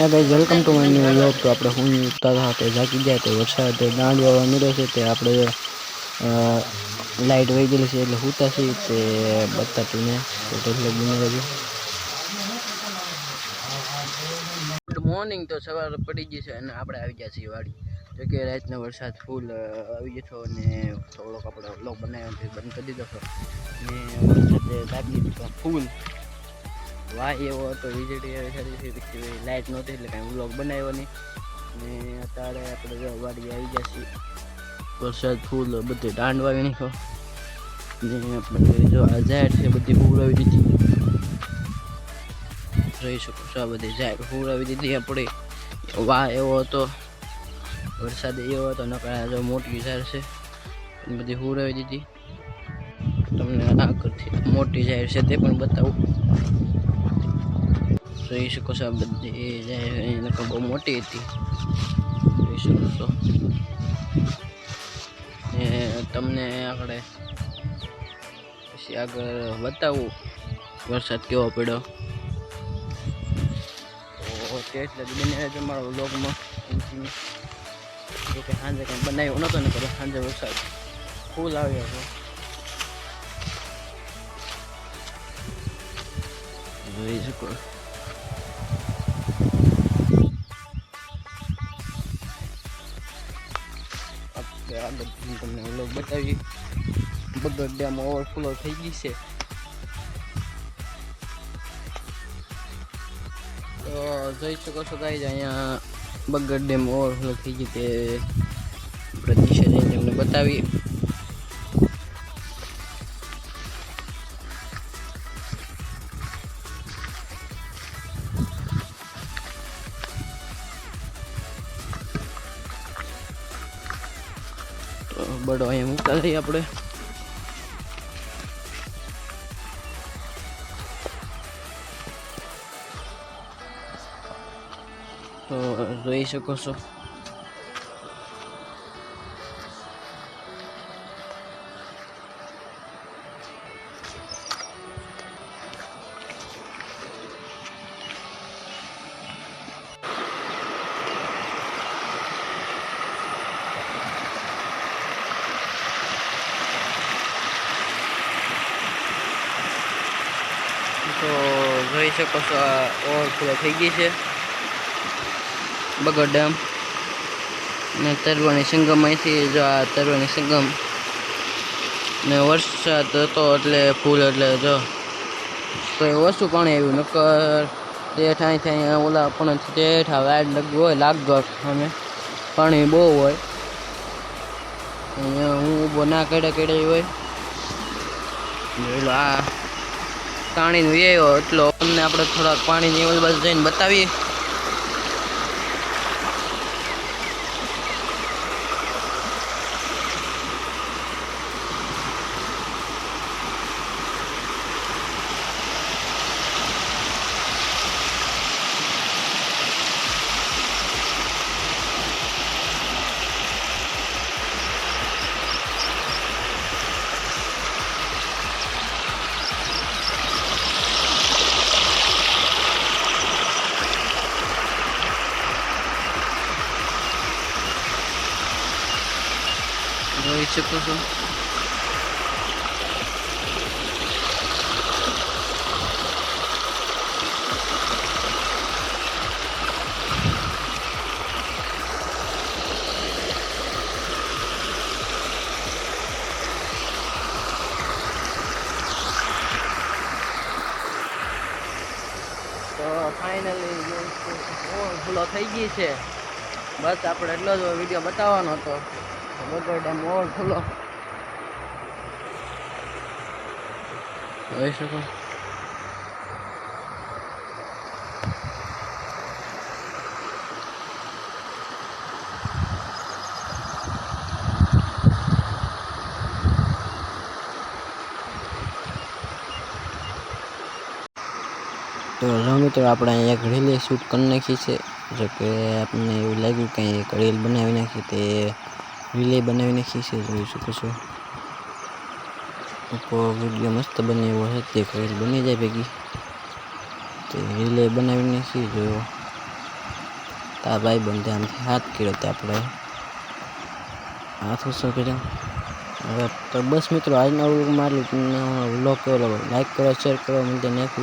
હા guys welcome to my new vlog તો આપણે હું ઉઠતા હતા, તે જાગી ગયા, તે વરસાદ દાંડ વાળવા મળ્યો છે, તે આપણે લાઇટ વહી ગયેલી છે, એટલે હુતા છીએ તે બતાવીને ને એટલે બની રહ્યું ગુડ મોર્નિંગ તો સવાર પડી ગઈ છે અને આપણે આવી ગયા છીએ વાડી. જો કે રાતનો વરસાદ ફૂલ આવી ગયો હતો અને થોડોક આપણે વ્લોગ બનાવ્યો બંધ કરી દીધો હતો. ને વરસાદ લાગી દીધો ફૂલ વાય એવો હતો, વીજળી એવી સારી છે પછી લાઇટ નહોતી એટલે કાંઈ બ્લોગ બનાવ્યો નહીં. ને અત્યારે આપણે જો વાડી આવી જશે. વરસાદ ફૂલ બધે દાંડ વાવી નાખ્યો. ને આપણે જો આ ઝાડ છે, બધી પૂરાવી દીધી. રહી શકો છો આ બધી ઝાડ પૂરાવી દીધી આપણે. વાહ એવો હતો. વરસાદ એવો હતો, નકર જો મોટી ઝાડ છે. બધી પૂરાવી દીધી. તમને આગળથી મોટી ઝાડ છે તે પણ બતાવું. જોઈ શકો છો, આ બધી નકર બહુ મોટી હતી. જોઈ શકો છો? તમને આપણે પછી આગળ બતાવું, વરસાદ કેવો પડ્યો? તો એટલે બને છે મારો સાંજે કંઈ બનાવ્યો નહોતો ને કરો સાંજે વરસાદ ફૂલ આવ્યો હતો. જોઈ શકો બતાવી બગડ ડેમ ઓવરફ્લો થઈ ગઈ છે. તો જોઈ શકો છો ગાઈઝ, અહીંયા બગડ ડેમ ઓવરફ્લો થઈ ગઈ તે નીચે જઈને તમને બતાવીએ. બડો અહીંયા મૂકતા જઈએ આપણે. તો જોઈ શકો છો. તો જોઈ શકો છો આ ઓવરફ્લો થઈ ગઈ છે. બગડ. ડેમ ને તરવાની સંગમ અહીંથી જો આ તરવાની સંગમ. ને વરસાદ હતો એટલે ફૂલ એટલે જો. તો એ ઓછું પાણી આવ્યું, નકર ટેઠ અહીંથી અહીંયા ઓલા પણ આ વાડ લગવું હોય, લાગતો અમે. પાણી બહુ હોય. અહીંયા હું ઊભો ના કેડે કેડે હોય. આ. પાણીનું નું આવ્યો એટલો. અમને આપણે થોડાક પાણીની ની બાજુ જઈને બતાવીએ. જોઈ શકો ભૂલો થઈ ગઈ છે. બસ આપણે એટલો જ વીડિયો બતાવવાનો હતો. બગડ ડેમ તો હલો મિત્રો, આપણે અહીંયા એક રીલે શૂટ કરી નાખી છે. જો કે આપણને એવું લાગ્યું કે એક રીલ બનાવી નાખી, તે રીલે બનાવીને છે જોઈ શકો છો વીડિયો મસ્ત બનાવ્યો છે તે રીલ બની જાય ભેગી. તે રિલે બનાવીને શી જોયો. તા ભાઈ બંધે આમથી હાથ કર્યો તે આપણે. હાથ ઓછો કર્યો. હવે તો બસ મિત્રો, આજના વ્લોગ મારી વ્લોગ કરો લાઈક કરો શેર કરો, મને નેક્સ્ટ